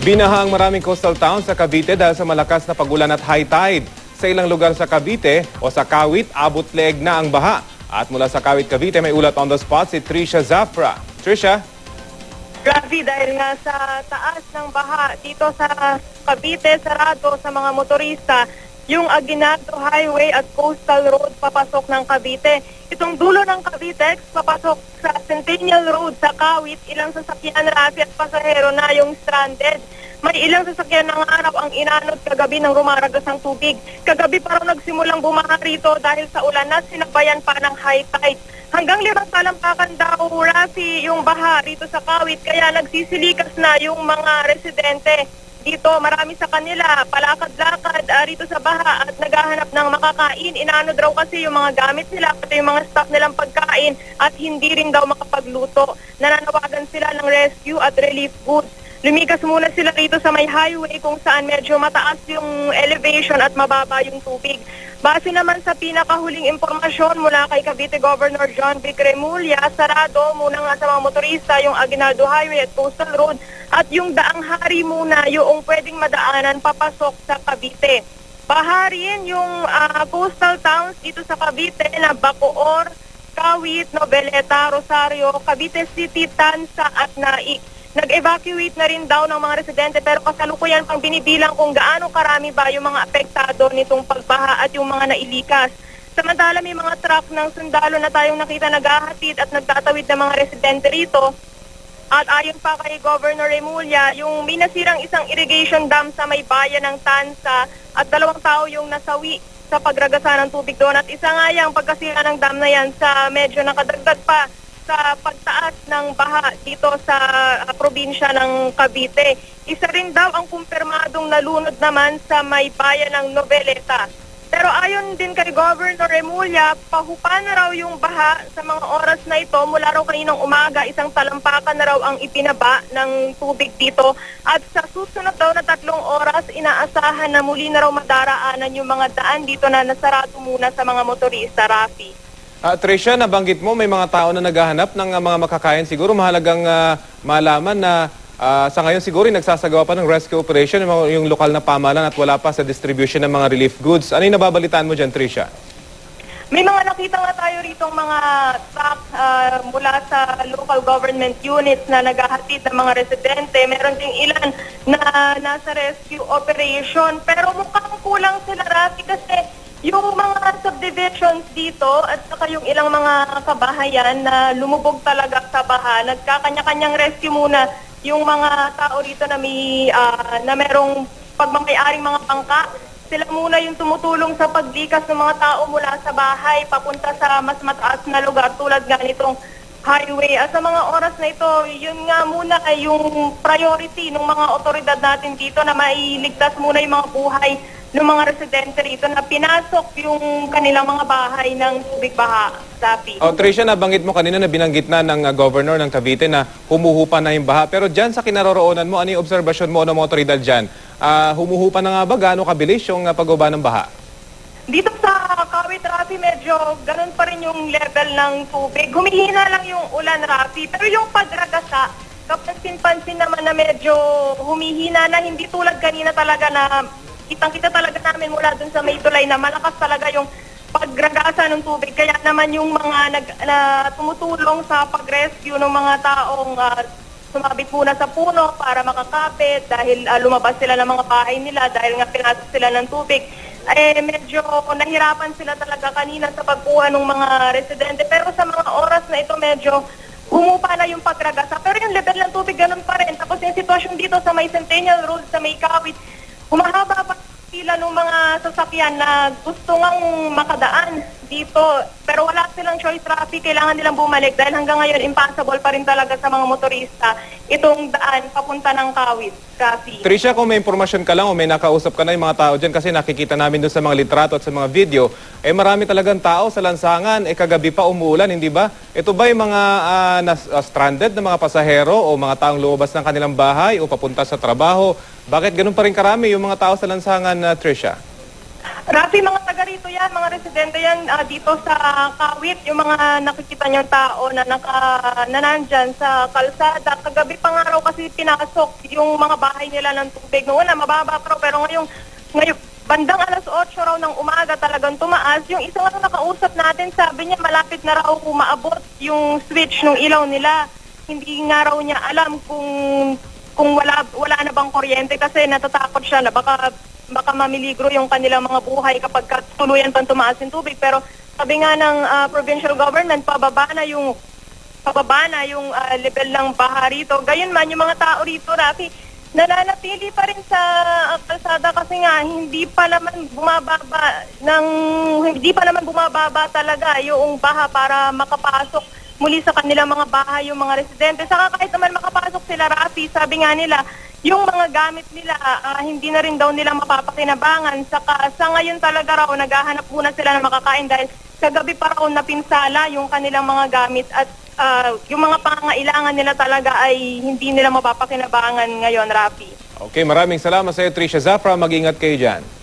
Binaha ang maraming coastal towns sa Cavite dahil sa malakas na pagulan at high tide. Sa ilang lugar sa Cavite o sa Kawit, abot leeg na ang baha. At mula sa Kawit, Cavite, may ulat on the spot si Trisha Zafra. Trisha? Grabe dahil nga sa taas ng baha dito sa Cavite, sarado sa mga motorista, yung Aguinaldo Highway at Coastal Road papasok ng Cavite. Itong dulo ng Cavite, papasok sa Centennial Road sa Kawit, ilang sasakyan, rafi at pasahero na yung stranded. May ilang sasakyan ng araw ang inanod kagabi ng rumaragas ng tubig. Kagabi parang nagsimulang bumaha rito dahil sa ulan na sinabayan pa ng high tide. Hanggang limang talampakan daw, Rafi, yung baha rito sa Kawit, kaya nagsisilikas na yung mga residente. Dito, marami sa kanila, palakad-lakad ah, rito sa baha at naghahanap ng makakain. Inanod raw kasi yung mga gamit nila, pati yung mga stock nilang pagkain at hindi rin daw makapagluto. Nananawagan sila ng rescue at relief goods. Lumikas muna sila rito sa may highway kung saan medyo mataas yung elevation at mababa yung tubig. Base naman sa pinakahuling impormasyon mula kay Cavite Governor John Vic Remulla, sarado muna nga sa mga motorista yung Aguinaldo Highway at Coastal Road at yung daang hari muna yung pwedeng madaanan papasok sa Cavite. Baharin yung ah, coastal towns dito sa Cavite na Bacoor, Kawit, Noveleta, Rosario, Cavite City, Tansa at Naik. Nag-evacuate na rin daw ng mga residente pero kasalukuyan pang binibilang kung gaano karami ba yung mga apektado nitong pagbaha at yung mga nailikas. Samantala may mga truck ng sundalo na tayong nakita naghahatid at nagtatawid ng mga residente rito. At ayon pa kay Governor Remulla, yung may nasirang isang irrigation dam sa may bayan ng Tansa at dalawang tao yung nasawi sa pagragasa ng tubig doon. At isa nga yung pagkasira ng dam na yan sa medyo nakadagdag pa sa pagtaas ng baha dito sa ah, probinsya ng Cavite. Isa rin daw ang kumpirmadong nalunod naman sa may bayan ng Noveleta. Pero ayon din kay Governor Remulla, pahupa na raw yung baha sa mga oras na ito. Mula raw kaninang umaga, isang talampakan na raw ang ipinaba ng tubig dito. At sa susunod daw na tatlong oras, inaasahan na muli na raw madaraanan yung mga daan dito na nasarado muna sa mga motorista, Rafi. Ah, Trisha, nabanggit mo may mga tao na naghahanap ng ah, mga makakain. Siguro mahalagang ah, malaman na ah, sa ngayon siguro nagsasagawa pa ng rescue operation yung, yung lokal na pamalan at wala pa sa distribution ng mga relief goods. Ano yung nababalitaan mo dyan, Trisha? May mga nakita nga tayo rito mga truck ah, mula sa local government units na naghahatid ng mga residente. Meron ding ilan na nasa rescue operation. Pero mukhang kulang sila, Rafi, kasi yung mga subdivisions dito at saka yung ilang mga kabahayan na lumubog talaga sa baha, nagkakanya-kanyang rescue muna yung mga tao rito na may ah, na merong pagmamayaring mga bangka sila muna yung tumutulong sa paglikas ng mga tao mula sa bahay papunta sa mas mataas na lugar tulad nga nitong highway. At sa mga oras na ito, yun nga muna ay yung priority ng mga otoridad natin dito na mailigtas muna yung mga buhay ng mga residente rito na pinasok yung kanilang mga bahay ng tubig baha, Sapi. Oh, Trisha, nabanggit mo kanina na binanggit na ng ah, governor ng Cavite na humuhupa na yung baha. Pero dyan sa kinaroroonan mo, ano yung obserbasyon mo o ng mga otoridad dyan? Ah, humuhupa na nga ba? Gaano kabilis yung uh, pagbaba ng baha? Dito sa Kawit Rafi, medyo ganun pa rin yung level ng tubig. Humihina lang yung ulan Rafi, pero yung pagragasa, kapansin-pansin naman na medyo humihina na, hindi tulad kanina talaga na kitang-kita talaga namin mula dun sa may tulay na malakas talaga yung pagragasa ng tubig. Kaya naman yung mga nag, na tumutulong sa pag-rescue ng mga taong ah, sumabit muna sa puno para makakapit dahil ah, lumabas sila ng mga bahay nila dahil nga pinasok sila ng tubig. Eh, medyo nahirapan sila talaga kanina sa pagkuha ng mga residente. Pero sa mga oras na ito, medyo humupa na yung pagragasa. Pero yung level ng tubig, ganun pa rin. Tapos yung sitwasyon dito sa may Centennial Road, sa may Kawit, humahaba pa sila ng mga sasakyan na gusto ngang makadaan dito. Pero wala silang choice traffic, kailangan nilang bumalik dahil hanggang ngayon impossible pa rin talaga sa mga motorista itong daan papunta ng Kawit, Rafi. Trisha, kung may impormasyon ka lang o may nakausap ka na yung mga tao dyan kasi nakikita namin doon sa mga litrato at sa mga video, eh marami talagang tao sa lansangan, eh kagabi pa umuulan, hindi ba? Ito ba yung mga ah, nas- ah, stranded na mga pasahero o mga taong lumabas ng kanilang bahay o papunta sa trabaho? Bakit ganun pa rin karami yung mga tao sa lansangan, na Trisha? Rafi, mga taga rito yan, mga residente yan ah, dito sa Kawit, yung mga nakikita niyong tao na, naka, na nandyan sa kalsada. Kagabi pa nga raw kasi pinasok yung mga bahay nila ng tubig. Noon na mababa raw, pero ngayong, ngayong bandang alas 8 raw ng umaga talagang tumaas. Yung isang ano nakausap natin, sabi niya malapit na raw maabot yung switch ng ilaw nila. Hindi nga raw niya alam kung kung wala wala na bang kuryente kasi natatakot siya na baka baka mamiligro yung kanilang mga buhay kapag ka tuluyan pang tumaas yung tubig pero sabi nga ng ah, provincial government pababa na yung pababa na yung ah, level ng baha rito gayon man yung mga tao rito Rafi nananatili pa rin sa ah, kalsada kasi nga hindi pa naman bumababa ng hindi pa naman bumababa talaga yung baha para makapasok muli sa kanilang mga bahay yung mga residente. Saka kahit naman makapasok sila, Rafi, sabi nga nila, yung mga gamit nila, ah, hindi na rin daw nila mapapakinabangan. Saka sa ngayon talaga raw, naghahanap muna sila ng makakain dahil kagabi pa raw napinsala yung kanilang mga gamit at ah, yung mga pangangailangan nila talaga ay hindi nila mapapakinabangan ngayon, Rafi. Okay, maraming salamat sa iyo, Tricia Zafra. Mag-ingat kayo dyan.